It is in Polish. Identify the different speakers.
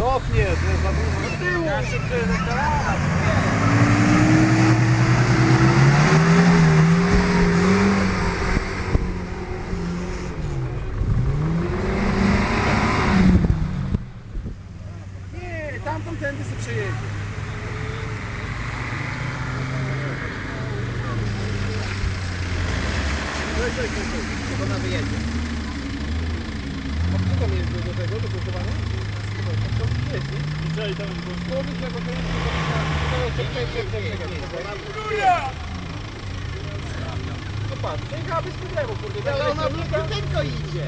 Speaker 1: Cofnie, to jest za dużo. Do tyłu! Ja szybko jest jak Nie, tamtą tędy sobie przejedzie. Czekaj, czekaj, czekaj. To ona wyjedzie. A co tam jest do tego, do głosowania? To jest, nie?
Speaker 2: Czekaj, tam jest gość.
Speaker 1: Człowiek jako to jest, to czekaj, czekaj, czekaj, czekaj. No patrz, przejechałabyś z problemu, kurde. Ale ona tylko idzie.